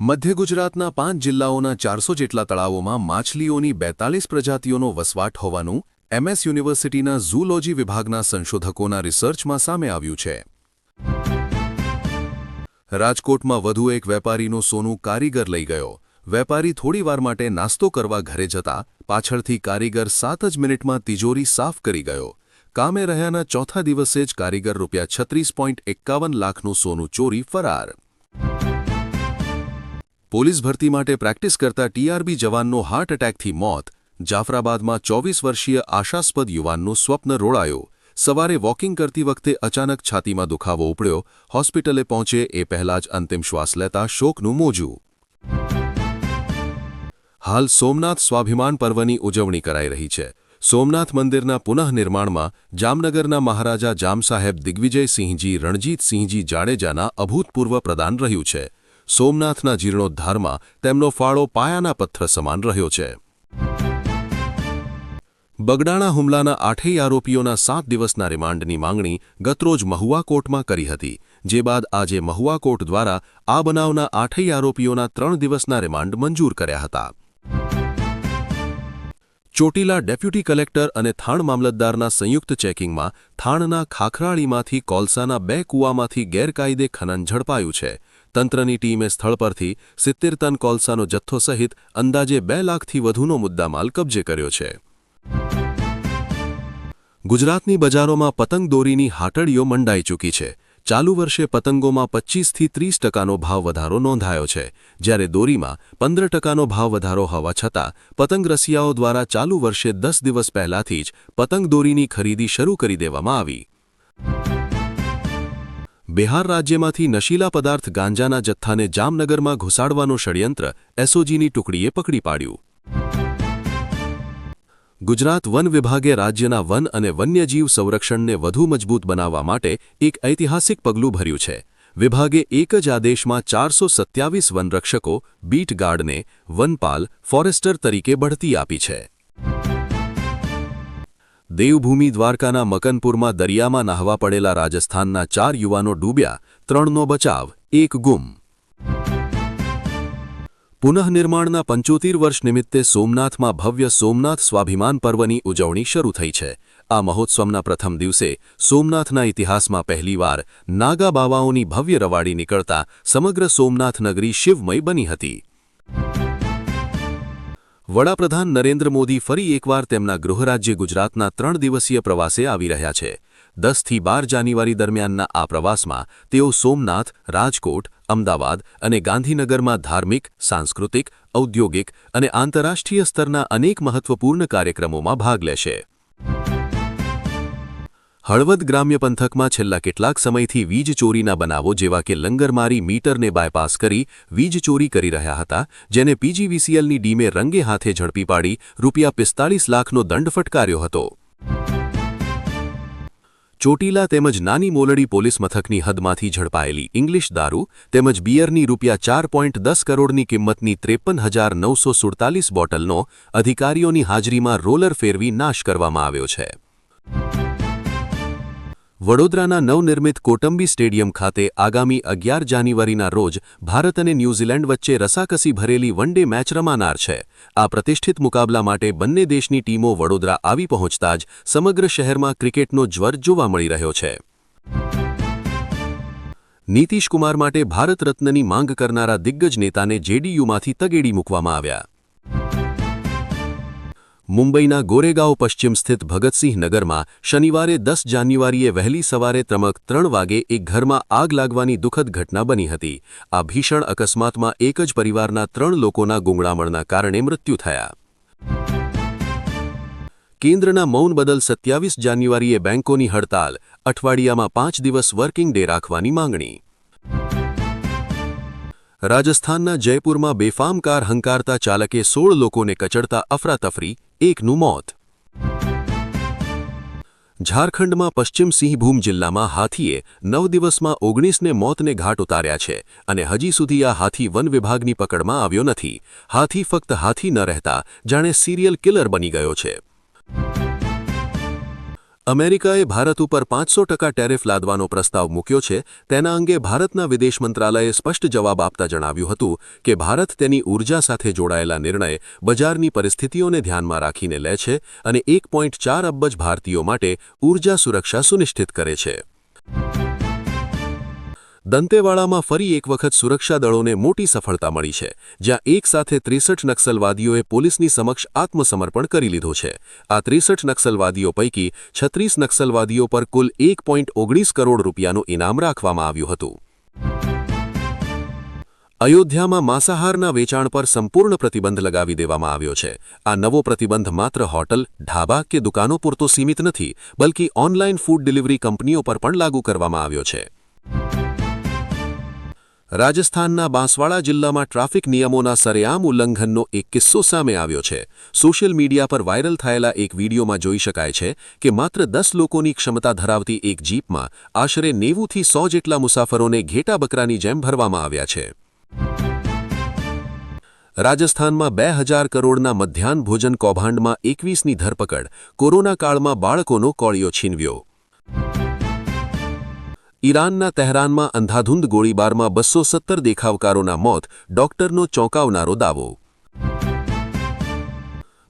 મધ્ય ગુજરાતના પાંચ જિલ્લાઓના ચારસો જેટલા તળાવોમાં માછલીઓની બેતાલીસ પ્રજાતિઓનો વસવાટ હોવાનું એમએસ યુનિવર્સિટીના ઝૂલોજી વિભાગના સંશોધકોના રિસર્ચમાં સામે આવ્યું છે. રાજકોટમાં વધુ એક વેપારીનું સોનું કારીગર લઈ ગયો. વેપારી થોડીવાર માટે નાસ્તો કરવા ઘરે જતા પાછળથી કારીગર સાત જ મિનિટમાં તિજોરી સાફ કરી ગયો. કામે રહ્યાના ચોથા દિવસે જ કારીગર રૂપિયા છત્રીસ પોઈન્ટ એકાવન લાખનું સોનું ચોરી ફરાર. પોલીસ ભરતી માટે પ્રેક્ટિસ કરતા ટીઆરબી જવાનનો હાર્ટ એટેકથી મોત, જાફરાબાદમાં ચોવીસ વર્ષીય આશાસ્પદ યુવાનનું સ્વપ્ન રોળાયો. સવારે વોકિંગ કરતી વખતે અચાનક છાતીમાં દુખાવો ઉપડ્યો. હોસ્પિટલે પહોંચે એ પહેલા જ અંતિમ શ્વાસ લેતા શોકનું મોજું. હાલ સોમનાથ સ્વાભિમાન પર્વની ઉજવણી કરાઈ રહી છે. સોમનાથ મંદિરના પુનઃનિર્માણમાં જામનગરના મહારાજા જામસાહેબ દિગ્વિજયસિંહજી રણજીતસિંહજી જાડેજાના અભૂતપૂર્વ પ્રદાન રહ્યું છે. સોમનાથના જીર્ણોદ્ધારમાં તેમનો ફાળો પાયાના પથ્થર સમાન રહ્યો છે. બગડાણા હુમલાના આઠેય આરોપીઓના સાત દિવસના રિમાન્ડની માંગણી ગતરોજ મહુવા કોર્ટમાં કરી હતી, જે બાદ આજે મહુવા કોર્ટ દ્વારા આ બનાવના આઠેય આરોપીઓના ત્રણ દિવસના રિમાન્ડ મંજૂર કર્યા હતા. ચોટીલા ડેપ્યુટી કલેક્ટર અને થાણ મામલતદારના સંયુક્ત ચેકિંગમાં થાણના ખાખરાળીમાંથી કોલસાના બે કૂવામાંથી ગેરકાયદે ખનન ઝડપાયું છે તંત્રની ટીમે સ્થળ પરથી સિત્તેર ટન કોલસાનો જથ્થો સહિત અંદાજે બે લાખથી વધુનો મુદ્દામાલ કબજે કર્યો છે. ગુજરાતની બજારોમાં પતંગ દોરીની હાટડીઓ મંડાઈ ચૂકી છે. ચાલુ વર્ષે પતંગોમાં પચ્ચીસથી ત્રીસ ટકાનો ભાવ વધારો નોંધાયો છે. જ્યારે દોરીમાં પંદર ટકાનો ભાવ વધારો હોવા છતાં, પતંગ રસિયાઓ દ્વારા ચાલુ વર્ષે દસ દિવસ પહેલાથી જ પતંગ દોરીની ખરીદી શરૂ કરી દેવામાં આવી. બિહાર રાજ્યમાંથી નશીલા પદાર્થ ગાંજાના જથ્થાને જામનગરમાં ઘુસાડવાનું ષડયંત્ર એસઓજીની ટુકડીએ પકડી પાડ્યું. ગુજરાત વન વિભાગે રાજ્યના વન અને વન્યજીવ સંરક્ષણને વધુ મજબૂત બનાવવા માટે એક ઐતિહાસિક પગલું ભર્યું છે. વિભાગે એક જ આદેશમાં ચારસો સત્યાવીસ વનરક્ષકો, બીટ ગાર્ડને વનપાલ ફોરેસ્ટર તરીકે બઢતી આપી છે. દેવભૂમિ દ્વારકાના મકનપુરમાં દરિયામાં નાહવા પડેલા રાજસ્થાનના ચાર યુવાનો ડૂબ્યા, ત્રણનો બચાવ, એક ગુમ. પુનઃનિર્માણના પંચોતેર વર્ષ નિમિત્તે સોમનાથમાં ભવ્ય સોમનાથ સ્વાભિમાન પર્વની ઉજવણી શરૂ થઈ છે. આ મહોત્સવના પ્રથમ દિવસે સોમનાથના ઇતિહાસમાં પહેલીવાર નાગા બાવાઓની ભવ્ય રવાડી નીકળતા સમગ્ર સોમનાથ નગરી શિવમય બની હતી. વડાપ્રધાન નરેન્દ્ર મોદી ફરી એકવાર તેમના ગૃહરાજ્ય ગુજરાતના ત્રણ દિવસીય પ્રવાસે આવી રહ્યા છે. દસથી બાર જાન્યુઆરી દરમિયાનના આ પ્રવાસમાં તેઓ સોમનાથ, રાજકોટ, અમદાવાદ અને ગાંધીનગરમાં ધાર્મિક, સાંસ્કૃતિક, ઔદ્યોગિક અને આંતરરાષ્ટ્રીય સ્તરના અનેક મહત્વપૂર્ણ કાર્યક્રમોમાં ભાગ લેશે. હળવદ ગ્રામ્ય પંથકમાં છેલ્લા કેટલાક સમયથી વીજ ચોરીના બનાવો જેવા કે લંગરમારી મીટરને બાયપાસ કરી વીજ ચોરી કરી રહ્યા હતા, જેને પીજીવીસીએલની ડીમે રંગે હાથે ઝડપી પાડી રૂપિયા પિસ્તાળીસ લાખનો દંડ ફટકાર્યો હતો. ચોટીલા તેમજ નાની મોલડી પોલીસ મથકની હદમાંથી ઝડપાયેલી ઇંગ્લિશ દારૂ તેમજ બિયરની રૂપિયા ચાર પોઈન્ટ દસ કરોડની કિંમતની ત્રેપન હજાર નવસો સુડતાલીસ બોટલનો અધિકારીઓની હાજરીમાં રોલર ફેરવી નાશ કરવામાં આવ્યો છે. વડોદરાના નવનિર્મિત કોટંબી સ્ટેડિયમ ખાતે આગામી અગિયાર જાન્યુઆરીના રોજ ભારત અને ન્યૂઝીલેન્ડ વચ્ચે રસાકસી ભરેલી વન ડે મેચ રમાનાર છે. આ પ્રતિષ્ઠિત મુકાબલા માટે બંને દેશની ટીમો વડોદરા આવી પહોંચતા જ સમગ્ર શહેરમાં ક્રિકેટનો જ્વર જોવા મળી રહ્યો છે. નીતિશકુમાર માટે ભારત રત્નની માંગ કરનારા દિગ્ગજ નેતાને જેડીયુમાંથી તગેડી મૂકવામાં આવ્યા. મુંબઈના ગોરેગાંવ પશ્ચિમ સ્થિત ભગતસિંહ નગરમાં શનિવારે દસ જાન્યુઆરીએ વહેલી સવારે ત્રમક ત્રણ વાગે એક ઘરમાં આગ લાગવાની દુઃખદ ઘટના બની હતી. આ ભીષણ અકસ્માતમાં એક જ પરિવારના ત્રણ લોકોના ગુંગળામણના કારણે મૃત્યુ થયા. કેન્દ્રના મૌન બદલ સત્યાવીસ જાન્યુઆરીએ બેંકોની હડતાલ, અઠવાડિયામાં પાંચ દિવસ વર્કિંગ ડે રાખવાની માંગણી. રાજસ્થાનના જયપુરમાં બેફામ કાર હંકારતા ચાલકે સોળ લોકોને કચડતા અફરાતફરી એકનું મોત. ઝારખંડમાં પશ્ચિમ સિંહભૂમ જિલ્લામાં હાથીએ નવ દિવસમાં ઓગણીસને મોતને ઘાટ ઉતાર્યા છે અને હજી સુધી આ હાથી વન વિભાગની પકડમાં આવ્યો નથી. હાથી ફક્ત હાથી ન રહેતા, જાણે સિરિયલ કિલર બની ગયો છે. અમેરિકાએ ભારત ઉપર પાંચસો ટકા ટેરિફ લાદવાનો પ્રસ્તાવ મૂક્યો છે, તેના અંગે ભારતના વિદેશ મંત્રાલયે સ્પષ્ટ જવાબ આપતા જણાવ્યું હતું કે ભારત તેની ઊર્જા સાથે જોડાયેલા નિર્ણય બજારની પરિસ્થિતિઓને ધ્યાનમાં રાખીને લે છે અને એક પોઈન્ટ ચાર અબજ ભારતીયો માટે ઊર્જા સુરક્ષા સુનિશ્ચિત કરે છે. દંતેવાડામાં ફરી એક વખત સુરક્ષા દળોને મોટી સફળતા મળી છે, જ્યાં એક સાથે ત્રેસઠ નક્સલવાદીઓએ પોલીસની સમક્ષ આત્મસમર્પણ કરી લીધો છે. આ ત્રેસઠ નક્સલવાદીઓ પૈકી છત્રીસ નક્સલવાદીઓ પર કુલ એક કરોડ રૂપિયાનું ઇનામ રાખવામાં આવ્યું હતું. અયોધ્યામાં માંસાહારના વેચાણ પર સંપૂર્ણ પ્રતિબંધ લગાવી દેવામાં આવ્યો છે. આ નવો પ્રતિબંધ માત્ર હોટલ, ઢાબા કે દુકાનો પૂરતો સીમિત નથી, બલકી ઓનલાઈન ફૂડ ડિલિવરી કંપનીઓ પર પણ લાગુ કરવામાં આવ્યો છે. રાજસ્થાનના બાંસવાડા જિલ્લામાં ટ્રાફિક નિયમોના સરેઆમ ઉલ્લંઘનનો એક કિસ્સો સામે આવ્યો છે. સોશિયલ મીડિયા પર વાયરલ થયેલા એક વીડિયોમાં જોઈ શકાય છે કે માત્ર દસ લોકોની ક્ષમતા ધરાવતી એક જીપમાં આશરે નેવુંથી સો જેટલા મુસાફરોને ઘેટા બકરાની જેમ ભરવામાં આવ્યા છે. રાજસ્થાનમાં બે હજાર કરોડના મધ્યાહન ભોજન કૌભાંડમાં એકવીસની ધરપકડ. કોરોના કાળમાં બાળકોનો કોળિયો છીનવ્યો. ઈરાનના તહેરાનમાં અંધાધૂંધ ગોળીબારમાં બસો સત્તર દેખાવકારોના મોત, ડોક્ટરનો ચોંકાવનારો દાવો.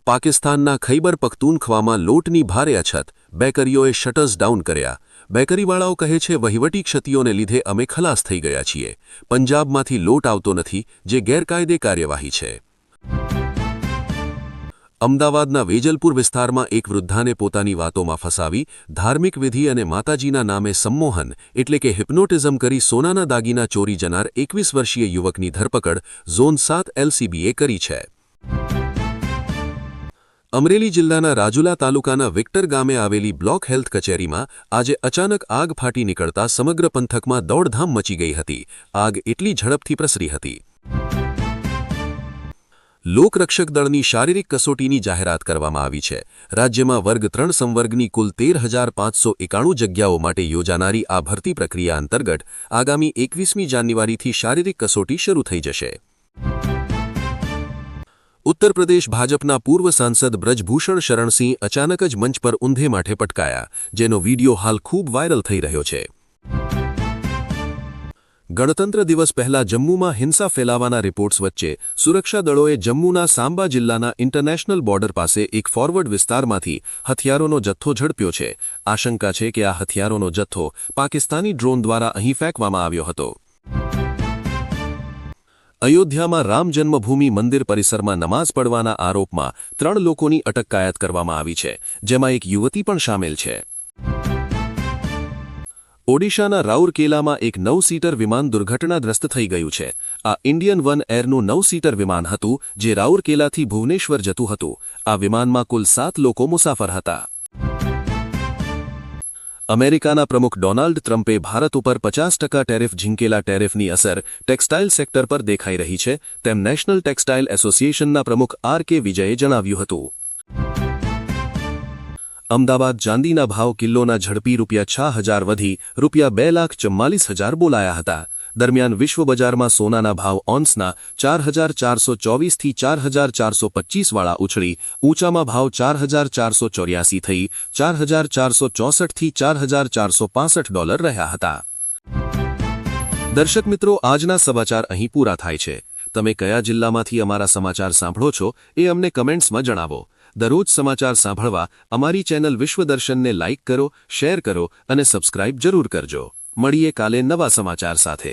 પાકિસ્તાનના ખૈબર પખ્તૂનખ્વામાં લોટની ભારે અછત, બેકરીઓએ શટર્સ ડાઉન કર્યા. બેકરીવાળાઓ કહે છે, વહીવટી ક્ષતિઓને લીધે અમે ખલાસ થઈ ગયા છીએ. પંજાબમાંથી લોટ આવતો નથી, જે ગેરકાયદે કાર્યવાહી છે. અમદાવાદના વેજલપુર વિસ્તારમાં એક વૃદ્ધાને પોતાની વાતોમાં ફસાવી, ધાર્મિક વિધિ અને માતાજીના નામે સંમોહન એટલે કે હિપ્નોટિઝમ કરી સોનાના દાગીના ચોરી જનાર એકવીસ વર્ષીય યુવકની ધરપકડ ઝોન સાત એલસીબીએ કરી છે. અમરેલી જિલ્લાના રાજુલા તાલુકાના વિક્ટર ગામે આવેલી બ્લોક હેલ્થ કચેરીમાં આજે અચાનક આગ ફાટી નીકળતા સમગ્ર પંથકમાં દોડધામ મચી ગઈ હતી. આગ એટલી ઝડપથી પ્રસરી હતી. લોકરક્ષક દળની શારીરિક કસોટીની જાહેરાત કરવામાં આવી છે. રાજ્યમાં વર્ગ ત્રણ સંવર્ગની કુલ તેર હજાર પાંચસો એકાણું જગ્યાઓ માટે યોજાનારી આ ભરતી પ્રક્રિયા અંતર્ગત આગામી એકવીસમી જાન્યુઆરીથી શારીરિક કસોટી શરૂ થઈ જશે. ઉત્તર પ્રદેશ ભાજપના પૂર્વ સાંસદ બ્રજભૂષણ શરણસિંહ અચાનક જ મંચ પર ઊંધે માઠે પટકાયા, જેનો વીડિયો હાલ ખૂબ વાયરલ થઈ રહ્યો છે. ગણતંત્ર દિવસ પહેલા જમ્મુમાં હિંસા ફેલાવાના રિપોર્ટ્સ વચ્ચે સુરક્ષા દળોએ જમ્મુના સાંબા જિલ્લાના ઇન્ટરનેશનલ બોર્ડર પાસે એક ફોરવર્ડ વિસ્તારમાંથી હથિયારોનો જથ્થો ઝડપ્યો છે. આશંકા છે કે આ હથિયારોનો જથ્થો પાકિસ્તાની ડ્રોન દ્વારા અહીં ફેંકવામાં આવ્યો હતો. અયોધ્યામાં રામ જન્મભૂમિ મંદિર પરિસરમાં નમાઝ પડવાના આરોપમાં ત્રણ લોકોની અટકાયત કરવામાં આવી છે, જેમાં એક યુવતી પણ સામેલ છે. ઓડિશાના રાઉરકેલામાં એક નવ સીટર વિમાન દુર્ઘટનાગ્રસ્ત થઈ ગયું છે. આ ઇન્ડિયન વન એરનું નવ સીટર વિમાન હતું, જે રાઉરકેલાથી ભુવનેશ્વર જતું હતું. આ વિમાનમાં કુલ સાત લોકો મુસાફર હતા. અમેરિકાના પ્રમુખ ડોનાલ્ડ ટ્રમ્પે ભારત ઉપર પચાસ ટકા ટેરિફ ઝીંકેલા ટેરિફની અસર ટેક્સટાઇલ સેક્ટર પર દેખાઈ રહી છે, તેમ નેશનલ ટેક્સટાઇલ એસોસિએશનના પ્રમુખ આર કે વિજયે જણાવ્યું હતું. અમદાવાદ ચાંદીના ભાવ કિલ્લોના ઝડપી રૂપિયા છ હજાર વધી, રૂપિયા બે લાખ ચમ્માલીસ હજાર બોલાયા હતા. દરમિયાન વિશ્વ બજારમાં સોનાના ભાવ ઓન્સના ચાર હજાર ચારસો ચોવીસથી ચાર હજાર ચારસો પચ્ચીસવાળા ઉછળી, ઊંચામાં ભાવ ચાર હજાર ચારસો ચોર્યાસી થઈ, ચાર હજાર ચારસો ચોસઠથી ચાર હજાર ચારસો પાસઠ ડોલર રહ્યા હતા. દર્શક મિત્રો, આજના સમાચાર અહીં પૂરા થાય છે. તમે કયા જિલ્લામાંથી અમારા સમાચાર સાંભળો છો એ અમને કમેન્ટ્સમાં જણાવો. દરરોજ સમાચાર સાંભળવા અમારી ચેનલ વિશ્વદર્શનને લાઇક કરો, શેર કરો અને સબસ્ક્રાઇબ જરૂર કરજો. મળીએ કાલે નવા સમાચાર સાથે.